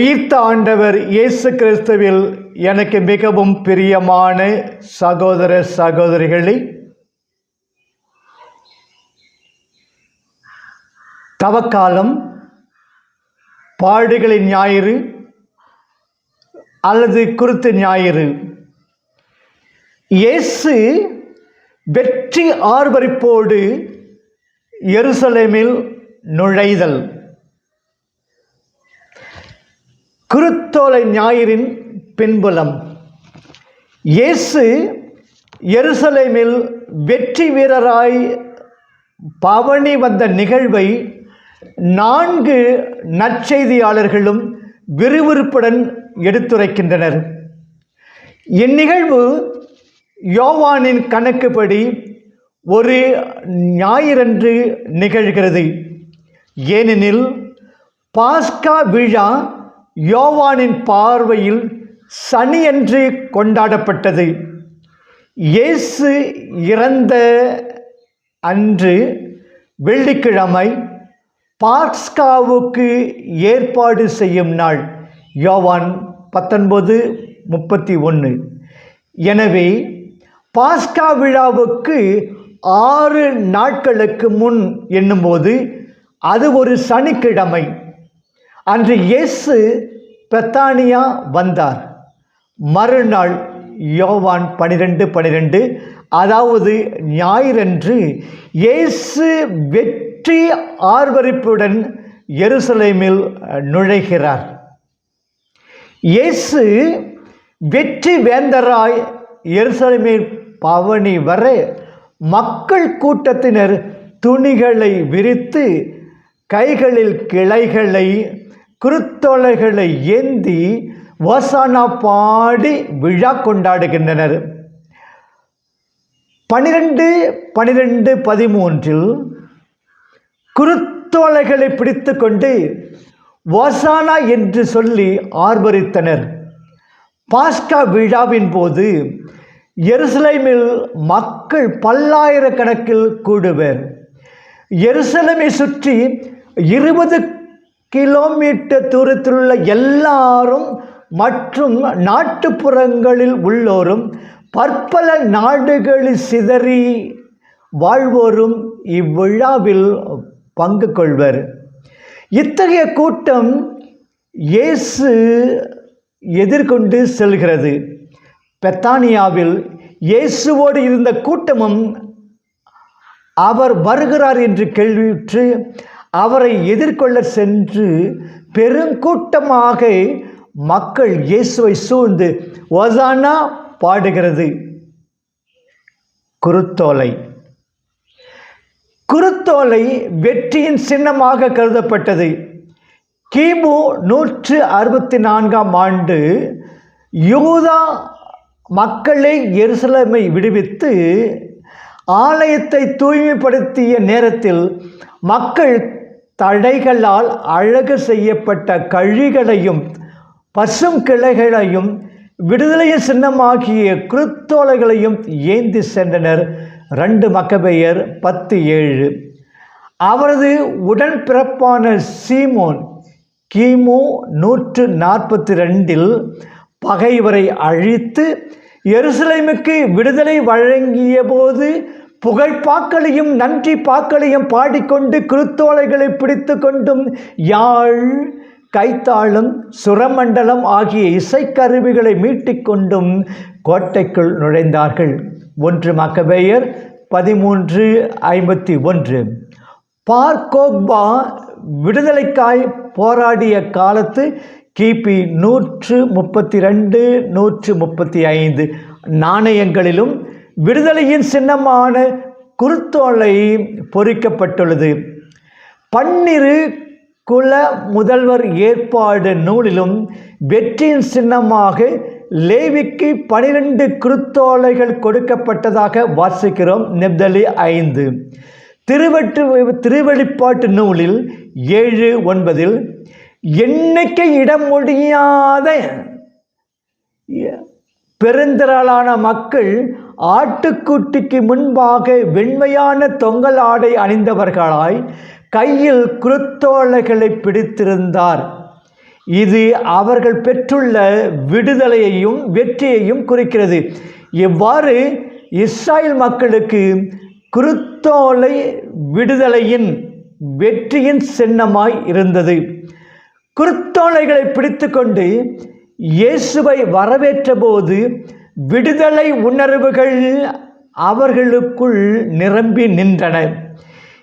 உயிர்த்த ஆண்டவர் இயேசு கிறிஸ்துவில் எனக்கு மிகவும் பிரியமான சகோதர சகோதரிகளே தவக்காலம் பாடுகளின் ஞாயிறு அல்லது குருத்து ஞாயிறு. இயேசு வெற்றி ஆர்வரிப்போடு எருசலேமில் நுழைதல். குருத்தோலை ஞாயிறின் பின்புலம். இயேசு எருசலேமில் வெற்றி வீரராய் பவனி வந்த நிகழ்வை நான்கு நற்செய்தியாளர்களும் விறுவிறுப்புடன் எடுத்துரைக்கின்றனர். இந்நிகழ்வு யோவானின் கணக்குப்படி ஒரு ஞாயிறன்று நிகழ்கிறது. ஏனெனில் பாஸ்கா விழா யோவானின் பார்வையில் சனியன்று கொண்டாடப்பட்டது. இயேசு இறந்த அன்று வெள்ளிக்கிழமை பாஸ்காவுக்கு ஏற்பாடு செய்யும் நாள். யோவான் பத்தொன்பது முப்பத்தி ஒன்று. எனவே பாஸ்கா விழாவுக்கு ஆறு நாட்களுக்கு முன் என்னும்போது அது ஒரு சனிக்கிழமை. அன்று இயேசு பெத்தானியா வந்தார். மறுநாள் யோவான் பனிரெண்டு பனிரெண்டு. அதாவது ஞாயிறன்று இயேசு வெற்றி ஆர்வரிப்புடன் எருசலேமில் நுழைகிறார். இயேசு வெற்றி வேந்தராய் எருசலேமில் பவனி வர மக்கள் கூட்டத்தினர் துணிகளை விரித்து கைகளில் கிளைகளை குருத்தோலைகளை ஏந்தி வசானா பாடி விழா கொண்டாடுகின்றனர். பனிரெண்டு பனிரெண்டு பதிமூன்றில் குருத்தோலைகளை பிடித்து கொண்டு வசானா என்று சொல்லி ஆர்வரித்தனர். பாஸ்கா விழாவின் போது எருசலேமில் மக்கள் பல்லாயிரக்கணக்கில் கூடுவர். எருசலேமை சுற்றி இருபது கிலோமீட்டர் தூரத்தில் உள்ள எல்லாரும் மற்றும் நாட்டுப்புறங்களில் உள்ளோரும் பற்பல நாடுகளில் சிதறி வாழ்வோரும் இவ்விழாவில் பங்கு கொள்வர். இத்தகைய கூட்டம் இயேசு எதிர்கொண்டு செல்கிறது. பெத்தானியாவில் இயேசுவோடு இருந்த கூட்டமும் அவர் வருகிறார் என்று கேள்வியுற்று அவரை எதிர்கொள்ள சென்று பெருங்கூட்டமாக மக்கள் இயேசுவை சூழ்ந்து ஒசானா பாடுகிறது. குருத்தோலை. குருத்தோலை வெற்றியின் சின்னமாக கருதப்பட்டது. கிமு நூற்று அறுபத்தி நான்காம் ஆண்டு யூதா மக்களை எருசலமை விடுவித்து ஆலயத்தை தூய்மைப்படுத்திய நேரத்தில் மக்கள் தடைகளால் அழகு செய்யப்பட்ட கழிகளையும் பசும் கிளைகளையும் விடுதலையின் சின்னமாகிய குருத்தோலைகளையும் ஏந்தி சென்றனர் ரெண்டு மக்கபெயர் பத்து ஏழு. அவரது உடன்பிறப்பான சீமோன் கிமு நூற்று நாற்பத்தி ரெண்டில் பகைவரை அழித்து எருசலேமுக்கு விடுதலை வழங்கிய போது புகழ்பாக்களையும் நன்றி பாக்களையும் பாடிக்கொண்டு குருத்தோலைகளை பிடித்து கொண்டும் யாழ் கைத்தாளம் சுரமண்டலம் ஆகிய இசைக்கருவிகளை மீட்டிக்கொண்டும் கோட்டைக்குள் நுழைந்தார்கள். ஒன்று மக்கபேயர் பதிமூன்று ஐம்பத்தி ஒன்று. பார்கோக்பா விடுதலைக்காய் போராடிய காலத்து கிபி நூற்று முப்பத்தி ரெண்டு நூற்று முப்பத்தி ஐந்து நாணயங்களிலும் விடுதலையின் சின்னமான குருத்தோலை பொறிக்கப்பட்டுள்ளது. பன்னிரு குல முதல்வர் ஏற்பாடு நூலிலும் வெற்றியின் சின்னமாக லேவிக்கு பனிரெண்டு குருத்தோலைகள் கொடுக்கப்பட்டதாக வாசிக்கிறோம். நெப்தலி ஐந்து. திருவற்று திருவெளிப்பாட்டு நூலில் ஏழு ஒன்பதில் எண்ணிக்கை இட முடியாத பெருந்திரளான மக்கள் ஆட்டுக்குட்டிக்கு முன்பாக வெண்மையான தொங்கல் ஆடை அணிந்தவர்களாய் கையில் குருத்தோலைகளை பிடித்திருந்தார். இது அவர்கள் பெற்றுள்ள விடுதலையையும் வெற்றியையும் குறிக்கிறது. இவ்வாறு இஸ்ராயல் மக்களுக்கு குருத்தோலை விடுதலையின் வெற்றியின் சின்னமாய் இருந்தது. குருத்தோலைகளை பிடித்துக்கொண்டு இயேசுவை வரவேற்ற போது விடுதலை உணர்வுகள் அவர்களுக்குள் நிரம்பி நின்றன.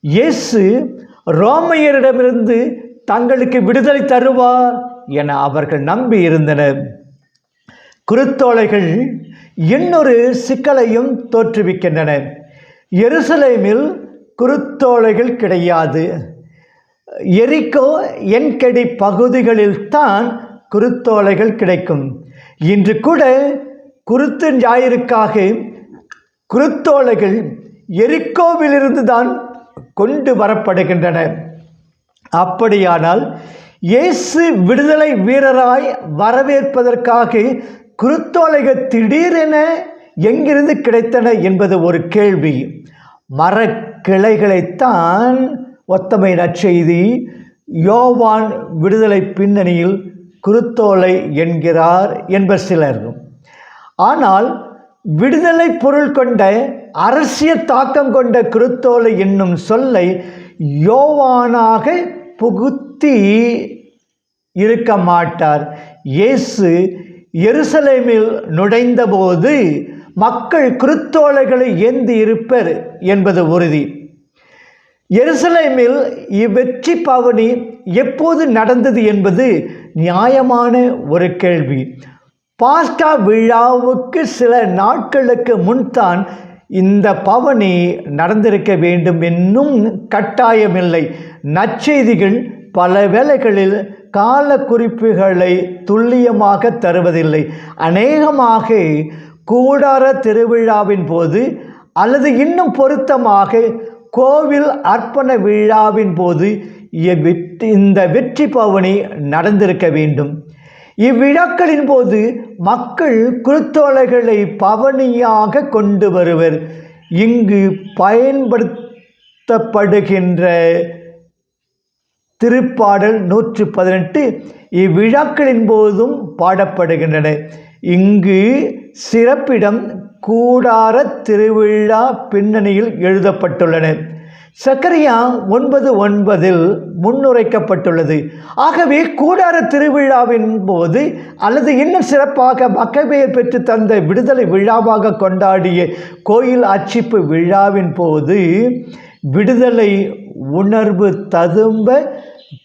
இயேசு ரோமையரிடமிருந்து தங்களுக்கு விடுதலை தருவார் என அவர்கள் நம்பி இருந்தனர். குருத்தோலைகள் இன்னொரு சிக்கலையும் தோற்றுவிக்கின்றன. எருசலேமில் குருத்தோலைகள் கிடையாது. எரிக்கோ என்கடி பகுதிகளில்தான் குருத்தோலைகள் கிடைக்கும். இன்று கூட குருத்து ஞாயிறுக்காக குருத்தோலைகள் எரிக்கோவிலிருந்து தான் கொண்டு வரப்படுகின்றன. அப்படியானால் இயேசு விடுதலை வீரராய் வரவேற்பதற்காக குருத்தோலைகள் திடீரென எங்கிருந்து கிடைத்தன என்பது ஒரு கேள்வி. மரக்கிளைகளைத்தான் ஒத்தமை நற்செய்தி. யோவான் விடுதலை பின்னணியில் குருத்தோலை என்கிறார் என்பர் சிலர். ஆனால் விடுதலை பொருள் கொண்ட அரசியல் தாக்கம் கொண்ட குருத்தோலை என்னும் சொல்லை யோவானாக புகுத்தி இருக்க மாட்டார். இயேசு எருசலேமில் நுழைந்தபோது மக்கள் குருத்தோலைகளை ஏந்தி இருப்பர் என்பது உறுதி. எருசலேமில் இவ்வெற்றி பவனி எப்போது நடந்தது என்பது நியாயமான ஒரு கேள்வி. பாஸ்கா விழாவுக்கு சில நாட்களுக்கு முன்தான் இந்த பவனி நடந்திருக்க வேண்டும் என்னும் கட்டாயமில்லை. நற்செய்திகள் பல வேளைகளில் கால குறிப்புகளை துல்லியமாக தருவதில்லை. அநேகமாக கூடார திருவிழாவின் போது அல்லது இன்னும் பொருத்தமாக கோவில் அர்ப்பண விழாவின் போது இந்த வெற்றி பவனி நடந்திருக்க வேண்டும். இவ்விழாக்களின் போது மக்கள் குருத்தோலைகளை பவனியாக கொண்டு வருவர். இங்கு பயன்படுத்தப்படுகின்ற திருப்பாடல் நூற்று பதினெட்டு இவ்விழாக்களின் போதும் பாடப்படுகின்றன. இங்கு சிறப்பிடம் கூடார திருவிழா பின்னணியில் எழுதப்பட்டுள்ளன. சக்கரியா ஒன்பது ஒன்பதில் முன்னுரைக்கப்பட்டுள்ளது. ஆகவே கூடார திருவிழாவின் போது அல்லது இன்னும் சிறப்பாக மக்கபெயர் பெற்று தந்த விடுதலை விழாவாக கொண்டாடிய கோயில் அச்சிப்பு விழாவின் போது விடுதலை உணர்வு ததும்ப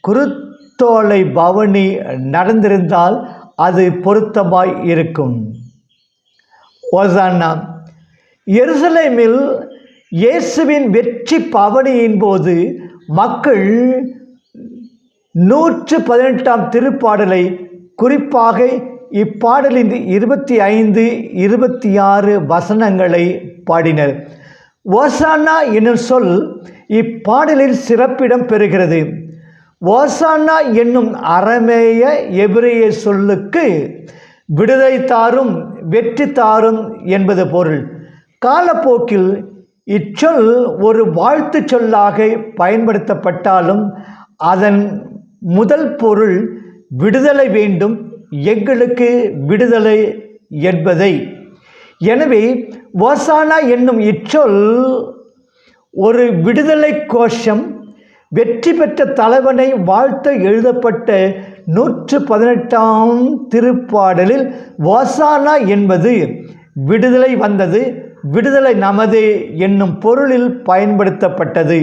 குருத்தோலை பவனி நடந்திருந்தால் அது பொருத்தமாய் இருக்கும். ஓசானா எருசலேமில் இயேசுவின் வெற்றி பவனியின் போது மக்கள் நூற்று பதினெட்டாம் திருப்பாடலை குறிப்பாக இப்பாடலின் இருபத்தி ஐந்து இருபத்தி ஆறு வசனங்களை பாடினர். ஓசானா என்னும் சொல் இப்பாடலில் சிறப்பிடம் பெறுகிறது. ஓசானா என்னும் அறமேய எபிரேய சொல்லுக்கு விடுதலை தாரும் வெற்றி தாரும் என்பது பொருள். காலப்போக்கில் இச்சொல் ஒரு வாழ்த்து சொல்லாக பயன்படுத்தப்பட்டாலும் அதன் முதல் பொருள் விடுதலை வேண்டும் எங்களுக்கு விடுதலை என்பதை. எனவே ஓசானா என்னும் இச்சொல் ஒரு விடுதலை கோஷம் வெற்றி பெற்ற தலைவனை வாழ்த்த எழுதப்பட்ட நூற்று பதினெட்டாம் திருப்பாடலில் ஓசானா என்பது விடுதலை வந்தது. விடுதலை நமது என்னும் பொருளில் பயன்படுத்தப்பட்டது.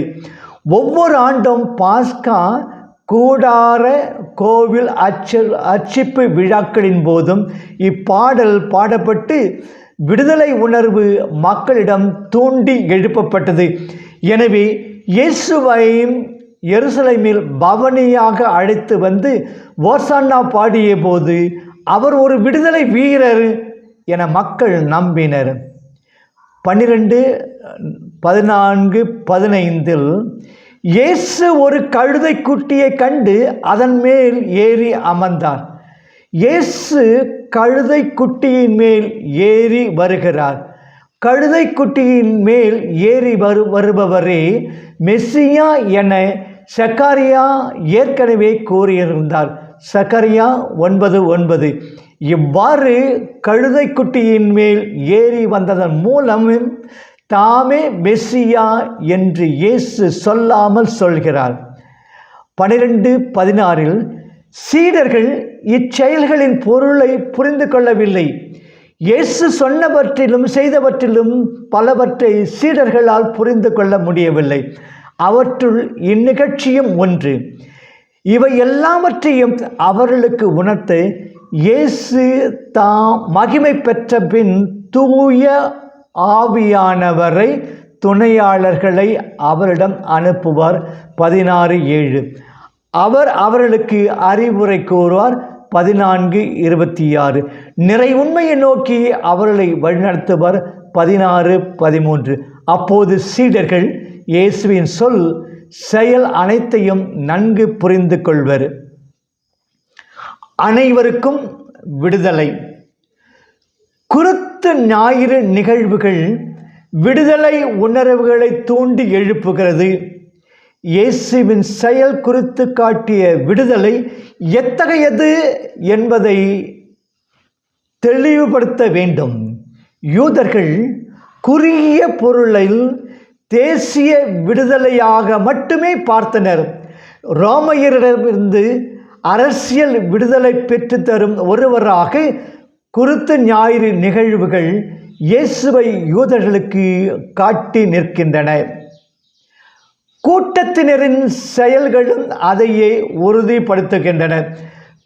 ஒவ்வொரு ஆண்டும் பாஸ்கா கூடார கோவில் அச்சு அச்சிப்பு விழாக்களின் போதும் இப்பாடல் பாடப்பட்டு விடுதலை உணர்வு மக்களிடம் தூண்டி எழுப்பப்பட்டது. எனவே இயேசுவையும் எருசலேமில் பவனியாக அழைத்து வந்து ஓசான்னா பாடிய போது அவர் ஒரு விடுதலை வீரர் என மக்கள் நம்பினர். பன்னிரெண்டு பதினான்கு பதினைந்தில் இயேசு ஒரு கழுதை குட்டியை கண்டு அதன் மேல் ஏறி அமர்ந்தார். இயேசு கழுதை குட்டியின் மேல் ஏறி வருகிறார். கழுதை குட்டியின் மேல் ஏறி வரு வருபவரே மெஸ்ஸியா என சக்காரியா ஏற்கனவே கூறியிருந்தார். சக்கரியா ஒன்பது ஒன்பது. இவ்வாறு கழுதைக்குட்டியின் மேல் ஏறி வந்ததன் மூலம் தாமே மெஸ்ஸியா என்று இயேசு சொல்லாமல் சொல்கிறார். பனிரெண்டு பதினாறில் சீடர்கள் இச்செயல்களின் பொருளை புரிந்து கொள்ளவில்லை. இயேசு சொன்னவற்றிலும் செய்தவற்றிலும் பலவற்றை சீடர்களால் புரிந்து கொள்ள முடியவில்லை. அவற்றுள் இந்நிகழ்ச்சியும் ஒன்று. இவை எல்லாவற்றையும் அவர்களுக்கு உணர்த்து இயேசு தாம் மகிமை பெற்ற பின் தூய ஆவியானவரை துணையாளர்களை அவரிடம் அனுப்புவார். பதினாறு ஏழு. அவர் அவர்களுக்கு அறிவுரை கூறுவார். பதினான்கு இருபத்தி ஆறு நிறை உண்மையை நோக்கி அவர்களை வழிநடத்துவர். பதினாறு பதிமூன்று. அப்போது சீடர்கள் இயேசுவின் சொல் செயல் அனைத்தையும் நன்கு புரிந்து கொள்வர். அனைவருக்கும் விடுதலை. குருத்து ஞாயிறு நிகழ்வுகள் விடுதலை உணர்வுகளை தூண்டி எழுப்புகிறது. இயேசுவின் செயல் குறித்து காட்டிய விடுதலை எத்தகையது என்பதை தெளிவுபடுத்த வேண்டும். யூதர்கள் குறுகிய பொருளில் தேசிய விடுதலையாக மட்டுமே பார்த்தனர். ரோமையரிடமிருந்து அரசியல் விடுதலை பெற்றுத்தரும் ஒருவராக குருத்து ஞாயிறு நிகழ்வுகள் இயேசுவை யூதர்களுக்கு காட்டி நிற்கின்றன. கூட்டத்தினரின் செயல்களும் அதையே உறுதிப்படுத்துகின்றன.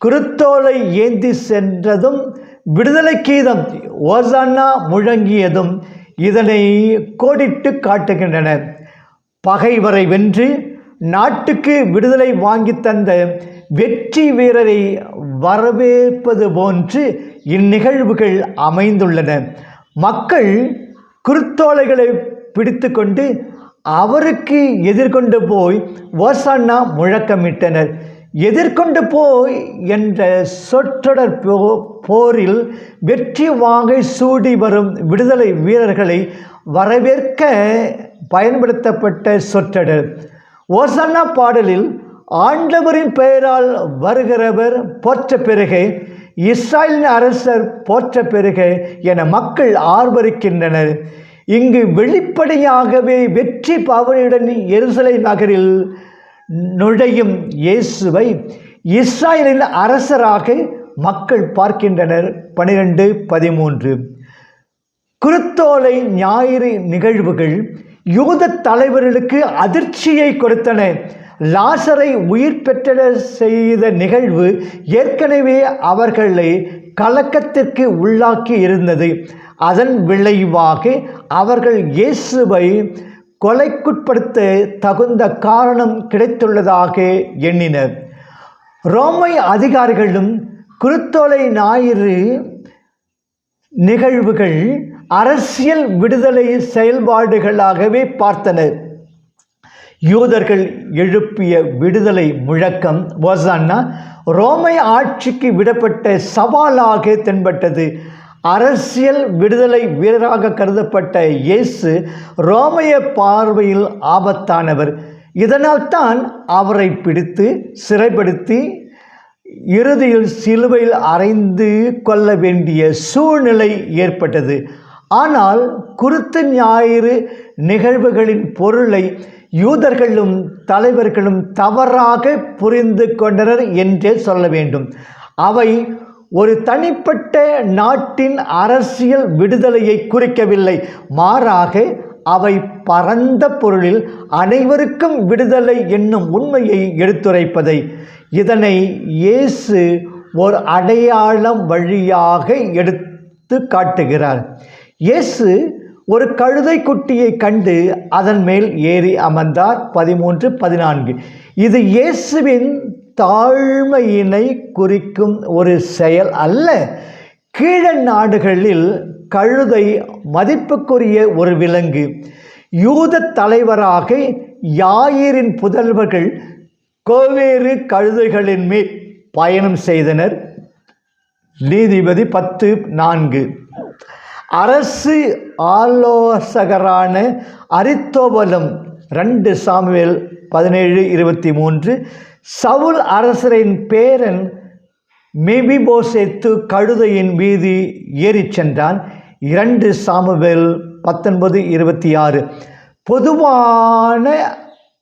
குருத்தோலை ஏந்தி சென்றதும் விடுதலை கீதம் ஓசானா முழங்கியதும் இதனை கோடிட்டு காட்டுகின்றன. பகைவரை வென்று நாட்டுக்கு விடுதலை வாங்கி தந்த வெற்றி வீரரை வரவேற்பது போன்று இந்நிகழ்வுகள் அமைந்துள்ளன. மக்கள் குருத்தோலைகளை பிடித்து கொண்டு அவருக்கு எதிர்கொண்டு போய் ஓசானா முழக்கமிட்டனர். எதிர்கொண்டு போய் என்ற சொற்றொடர் போ போரில் வெற்றி வாங்கை சூடி வரும் விடுதலை வீரர்களை வரவேற்க பயன்படுத்தப்பட்ட சொற்றொடர். ஓசன்னா பாடலில் ஆண்டவரின் பெயரால் வருகிறவர் போற்ற பிறகு இஸ்ராயலின் அரசர் போற்ற பிறகு என மக்கள் ஆர்வரிக்கின்றனர். இங்கு வெளிப்படையாகவே வெற்றி பாவனையுடன் எருசலை நகரில் நுழையும் இயேசுவை இஸ்ராயலின் அரசராக மக்கள் பார்க்கின்றனர். பனிரெண்டு பதிமூன்று. குருத்தோலை ஞாயிறு நிகழ்வுகள். யூத தலைவர்களுக்கு அதிர்ச்சியை கொடுத்தன. லாசரை உயிர் பெற்ற செய்த நிகழ்வு ஏற்கனவே அவர்களை கலக்கத்திற்கு உள்ளாக்கி இருந்தது. அதன் விளைவாக அவர்கள் இயேசுவை கொலைக்குட்படுத்த தகுந்த காரணம் கிடைத்துள்ளதாக எண்ணினர் ரோமை அதிகாரிகளும் குருத்தோலை ஞாயிறு நிகழ்வுகள் அரசியல் விடுதலை செயல்பாடுகளாகவே பார்த்தனர் யூதர்கள் எழுப்பிய விடுதலை முழக்கம் ஓசான்னா ரோமை ஆட்சிக்கு விடப்பட்ட சவாலாக தென்பட்டது. அரசியல் விடுதலை வீரராக கருதப்பட்ட இயேசு ரோமைய பார்வையில் ஆபத்தானவர். இதனால் தான் அவரை பிடித்து சிறைப்படுத்தி இறுதியில் சிலுவையில் அறைந்து கொள்ள வேண்டிய சூழ்நிலை ஏற்பட்டது. ஆனால் குருத்த ஞாயிறு நிகழ்வுகளின் பொருளை யூதர்களும் தலைவர்களும் தவறாக புரிந்து கொண்டனர் என்றே சொல்ல வேண்டும். அவை ஒரு தனிப்பட்ட நாட்டின் அரசியல் விடுதலையை குறிக்கவில்லை. மாறாக அவை பரந்த பொருளில் அனைவருக்கும் விடுதலை என்னும் உண்மையை எடுத்துரைப்பதை. இதனை இயேசு ஒரு அடையாளம் வழியாக எடுத்து காட்டுகிறார். இயேசு ஒரு கழுதை குட்டியை கண்டு அதன் மேல் ஏறி அமர்ந்தார். பதிமூன்று பதினான்கு. இது இயேசுவின் தாழ்மையினை குறிக்கும் ஒரு செயல் அல்ல. கீழ நாடுகளில் கழுதை மதிப்புக்குரிய ஒரு விலங்கு. யூத தலைவராக யாயிரின் புதல்வர்கள் கோவேறு கழுதைகளின் மேல் பயணம் செய்தனர். நீதிபதி பத்து நான்கு. அரசு ஆலோசகரான அரித்தோபலும் ரெண்டு சாமுவேல் பதினேழு இருபத்தி மூன்று சவுல் அரசரின் பேரன் மெபிபோசேத்து கழுதையின் மீது ஏறிச் சென்றான். இரண்டு சாமுவேல் பத்தொன்பது இருபத்தி ஆறு. பொதுவான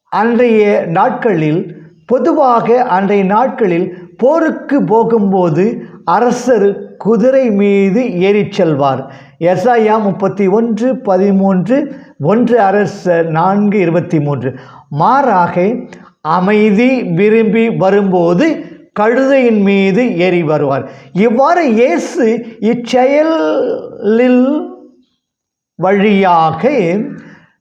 அன்றைய நாட்களில் பொதுவாக அன்றைய நாட்களில் போருக்கு போகும்போது அரசர் குதிரை மீது ஏறிச் செல்வார். எஸ்ஐயா முப்பத்தி ஒன்று பதிமூன்று ஒன்று அரசர் நான்கு இருபத்தி மூன்று. மாறாக அமைதி விரும்பி வரும்போது கழுதையின் மீது ஏறி வருவார். இவ்வாறு இயேசு இச்செயலில் வழியாக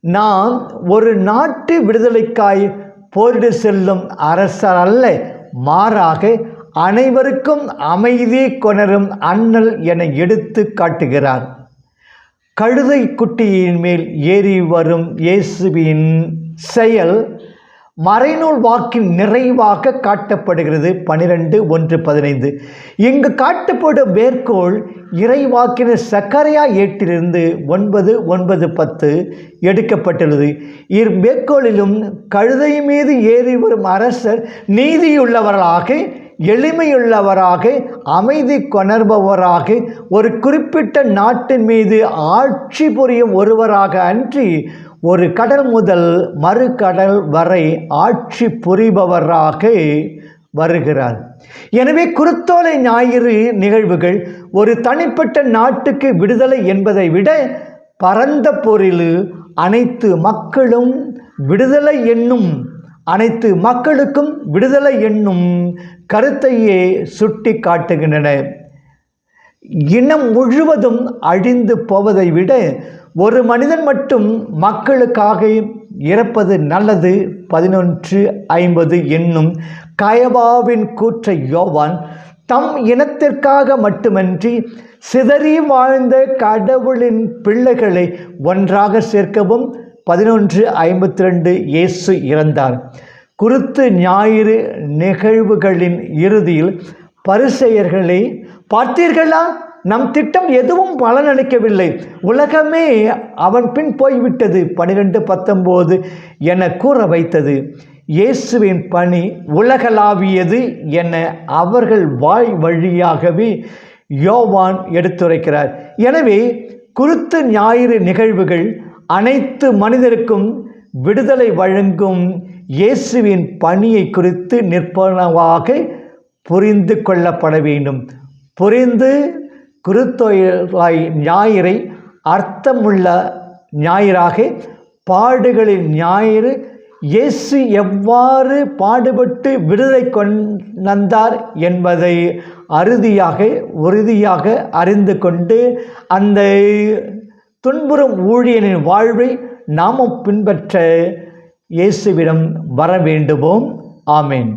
நாம் ஒரு நாட்டு விடுதலைக்காய் போரிடு செல்லும் அரசர் அல்ல. மாறாக அனைவருக்கும் அமைதி கொணரும் அண்ணல் என எடுத்து காட்டுகிறார். கழுதை குட்டியின் மேல் ஏறி வரும் இயேசுவின் செயல் மறைநூல் வாக்கின் நிறைவாக காட்டப்படுகிறது. பனிரெண்டு ஒன்று பதினைந்து. இங்கு காட்டப்படும் மேற்கோள் இறைவாக்கின சக்கரையா ஏட்டிலிருந்து ஒன்பது ஒன்பது பத்து எடுக்கப்பட்டுள்ளது. இம்மேற்கோளிலும் கழுதை மீது ஏறி வரும் அரசர் நீதியுள்ளவர்களாக எளிமையுள்ளவராக அமைதி கொணர்பவராக ஒரு குறிப்பிட்ட நாட்டின் மீது ஆட்சி புரியும் ஒருவராக அன்றி ஒரு கடல் முதல் மறு கடல் வரை ஆட்சி புரிபவராக வருகிறார். எனவே குருத்தோலை ஞாயிறு நிகழ்வுகள் ஒரு தனிப்பட்ட நாட்டுக்கு விடுதலை என்பதை விட பரந்த பொருள் அனைத்து மக்களும் விடுதலை என்னும் அனைத்து மக்களுக்கும் விடுதலை என்னும் கருத்தையே சுட்டி காட்டுகின்றன. இனம் முழுவதும் அழிந்து போவதை விட ஒரு மனிதன் மட்டும் மக்களுக்காக இறப்பது நல்லது. பதினொன்று ஐம்பது என்னும் கயவாவின் கூற்றை யோவான் தம் இனத்திற்காக மட்டுமன்றி சிதறி வாழ்ந்த கடவுளின் பிள்ளைகளை ஒன்றாக சேர்க்கவும் பதினொன்று ஐம்பத்தி ரெண்டு இயேசு இறந்தார். குருத்து ஞாயிறு நிகழ்வுகளின் இறுதியில் பரிசெயர்களை பார்த்தீர்களா? நம் திட்டம் எதுவும் பலனளிக்கவில்லை. உலகமே அவன் பின் போய்விட்டது பனிரெண்டு பத்தொம்போது என கூற வைத்தது. இயேசுவின் பணி உலகளாவியது என அவர்கள் வாய் வழியாகவே யோவான் எடுத்துரைக்கிறார். எனவே குருத்து ஞாயிறு நிகழ்வுகள் அனைத்து மனிதருக்கும் விடுதலை வழங்கும் இயேசுவின் பணியை குறித்து நிற்பனவாக புரிந்து கொள்ளப்பட வேண்டும். புரிந்து குருத்தொழிலாய் ஞாயிறை அர்த்தமுள்ள ஞாயிறாக பாடுகளின் ஞாயிறு இயேசு எவ்வாறு பாடுபட்டு விடுதலை கொண்டார் என்பதை அறுதியாக உறுதியாக அறிந்து கொண்டு அந்த துன்புறும் ஊழியனின் வாழ்வை நாமும் பின்பற்ற இயேசுவிடம் வர வேண்டுவோம் ஆமேன்.